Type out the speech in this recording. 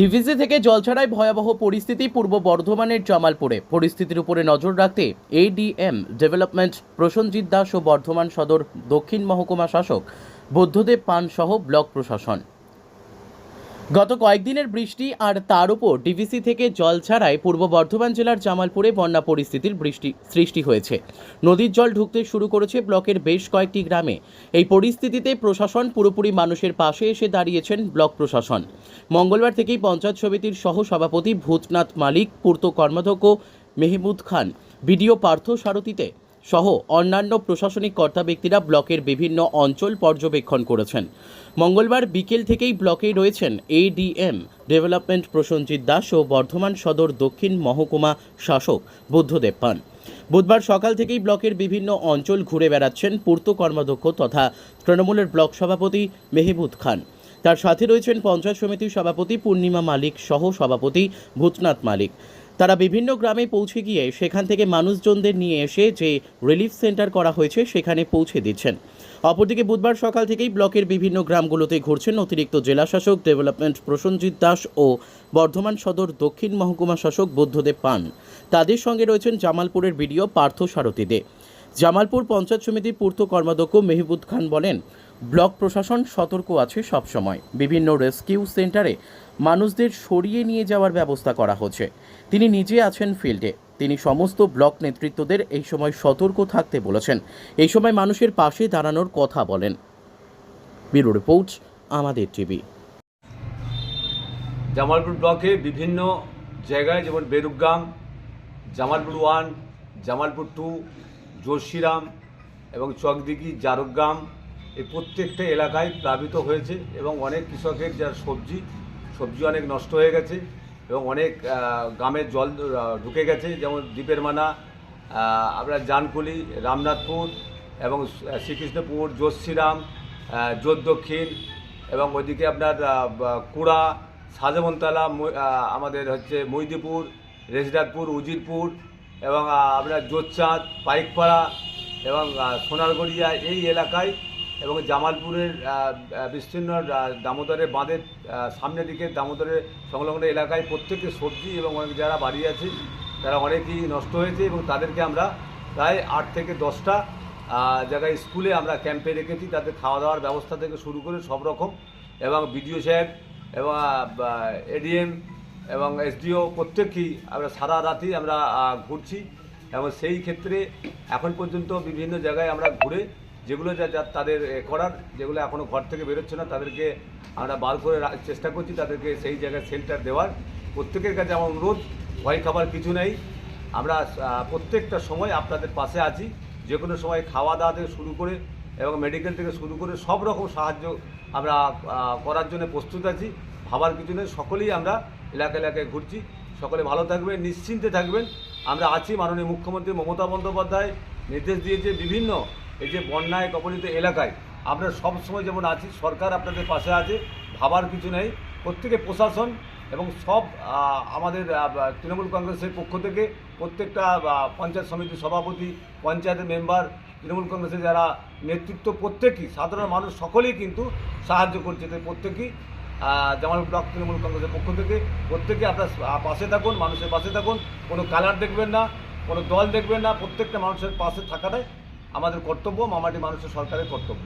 DVC থেকে জল ছাড়ায় ভয়াবহ পরিস্থিতি পূর্ব বর্ধমানের জামালপুরে। পরিস্থিতির উপরে নজর রাখতে এডিএম ডেভেলপমেন্ট প্রসেনজিৎ দাস ও বর্ধমান সদর দক্ষিণ মহকুমা শাসক বুদ্ধদেব পান সহ ব্লক প্রশাসন। গত কয়েকদিনের বৃষ্টি আর তার উপর ডিভিসি থেকে জল ছাড়াই পূর্ব বর্ধমান জেলার জামালপুরে বন্যা পরিস্থিতির বৃষ্টি সৃষ্টি হয়েছে। নদীর জল ঢুকতে শুরু করেছে ব্লকের বেশ কয়েকটি গ্রামে। এই পরিস্থিতিতে প্রশাসন পুরোপুরি মানুষের পাশে এসে দাঁড়িয়েছেন ব্লক প্রশাসন। মঙ্গলবার থেকেই পঞ্চায়েত সমিতির সহ সভাপতি ভূতনাথ মালিক, পূর্ত কর্মাধ্যক্ষ মেহমুদ খান, বিডিও পার্থ সারথীতে সহ অন্যান্য প্রশাসনিক কর্তা ব্যক্তিরা ব্লকের বিভিন্ন অঞ্চল পর্যবেক্ষণ করেছেন। মঙ্গলবার বিকেল থেকেই ব্লকে রয়েছেন এডিএম ডেভেলপমেন্ট প্রসেনজিৎ দাস ও বর্ধমান সদর দক্ষিণ মহকুমা শাসক বুদ্ধদেব পান। বুধবার সকাল থেকেই ব্লকের বিভিন্ন অঞ্চল ঘুরে বেড়াচ্ছেন পূর্ত কর্মাধ্যক্ষ তথা তৃণমূলের ব্লক সভাপতি মেহবুদ খান। তার সাথে রয়েছেন পঞ্চায়েত সমিতির সভাপতি পূর্ণিমা মালিক সহ সভাপতি ভূতনাথ মালিক। তারা বিভিন্ন গ্রামে পৌঁছে গিয়ে সেখান থেকে মানুষজনদের নিয়ে এসে যে রিলিফ সেন্টার করা হয়েছে, সেখানে পৌঁছে দিচ্ছেন। অপরদিকে বুধবার সকাল থেকেই ব্লকের বিভিন্ন গ্রামগুলোতে ঘুরছেন অতিরিক্ত জেলা শাসক ডেভেলপমেন্ট প্রসেনজিৎ দাস ও বর্ধমান সদর দক্ষিণ মহকুমা শাসক বুদ্ধদেব পান। তাদের সঙ্গে রয়েছেন জামালপুরের বিডিও পার্থ সারথী দে জামালপুর পঞ্চায়েত সমিতির পূর্ত কর্মাধ্যক্ষ মেহবুদ খান বলেন ব্লক প্রশাসন সতর্ক আছে সবসময়। বিভিন্ন রেস্কিউ সেন্টারে মানুষদের সরিয়ে নিয়ে যাওয়ার ব্যবস্থা করা হচ্ছে। তিনি নিজে আছেন ফিল্ডে। তিনি সমস্ত ব্লক নেতৃত্বদের এই সময় সতর্ক থাকতে বলেছেন। এই সময় মানুষের পাশে দাঁড়ানোর কথা বলেন। ব্যুরো রিপোর্ট, আমাদের টিভি। জামালপুর ব্লকে বিভিন্ন জায়গায় যেমন বেরুগ্রাম, জামালপুর ওয়ান, জামালপুর টু জোশিরাম এবং চকদিঘি, জারগ্রাম এই প্রত্যেকটা এলাকায় প্লাবিত হয়েছে এবং অনেক কৃষকের যার সবজি সবজি অনেক নষ্ট হয়ে গেছে এবং অনেক গ্রামের জল ঢুকে গেছে, যেমন দ্বীপের মানা আপনার জানকুলি, রামনাথপুর এবং শ্রীকৃষ্ণপুর জোশিরাম জোর দক্ষিণ এবং ওইদিকে আপনার কুড়া, সাজমনতলা আমাদের হচ্ছে মৈদিপুর রেজদাতপুর উজিরপুর এবং আপনার জোরচাঁদ পাইকপাড়া এবং সোনারগড়িয়া এই এলাকায় এবং জামালপুরের বিস্তীর্ণ দামোদরের বাঁধের সামনের দিকে দামোদরের সংলগ্ন এলাকায় প্রত্যেকের সবজি এবং অনেক যারা বাড়ি আছে, তারা অনেকই নষ্ট হয়েছে এবং তাদেরকে আমরা প্রায় আট থেকে দশটা জায়গায় স্কুলে আমরা ক্যাম্পে রেখেছি। তাদের খাওয়া দাওয়ার ব্যবস্থা থেকে শুরু করে সব রকম এবং বিডিও সাহেব এবং এডিএম এবং এসডিও প্রত্যেককেই আমরা সারা রাতই আমরা ঘুরছি এবং সেই ক্ষেত্রে এখন পর্যন্ত বিভিন্ন জায়গায় আমরা ঘুরে যেগুলো যা তাদের করার, যেগুলো এখনও ঘর থেকে বেরোচ্ছে না, তাদেরকে আমরা বার করে চেষ্টা করছি তাদেরকে সেই জায়গায় সেন্টার দেওয়ার। প্রত্যেকের কাছে আমার অনুরোধ, ভয় খাবার কিছু নেই। আমরা প্রত্যেকটা সময় আপনাদের পাশে আছি। যে কোনো সময় খাওয়া দাওয়া থেকে শুরু করে এবং মেডিকেল থেকে শুরু করে সব রকম সাহায্য আমরা করার জন্য প্রস্তুত আছি। ভাবার কিছু নেই, সকলেই আমরা এলাকা এলাকায় ঘুরছি। সকলে ভালো থাকবেন, নিশ্চিন্তে থাকবেন। আমরা আছি মাননীয় মুখ্যমন্ত্রী মমতা বন্দ্যোপাধ্যায়, নির্দেশ দিয়েছে বিভিন্ন এই যে বন্যায় কবলিত এলাকায় আমরা সবসময় যেমন আছি, সরকার আপনাদের পাশে আছে, ভাবার কিছু নেই। প্রত্যেকে প্রশাসন এবং সব আমাদের তৃণমূল কংগ্রেসের পক্ষ থেকে প্রত্যেকটা পঞ্চায়েত সমিতির সভাপতি, পঞ্চায়েতের মেম্বার, তৃণমূল কংগ্রেসের যারা নেতৃত্ব, প্রত্যেকেই, সাধারণ মানুষ সকলেই কিন্তু সাহায্য করছে। তাই প্রত্যেকেই জামালপুর ব্লক তৃণমূল কংগ্রেসের পক্ষ থেকে প্রত্যেকে আপনার পাশে থাকুন, মানুষের পাশে থাকুন। কোনো কালার দেখবেন না, কোনো দল দেখবেন না, প্রত্যেকটা মানুষের পাশে থাকাটাই আমাদের কর্তব্য মামাটি মানুষের সরকারের কর্তব্য।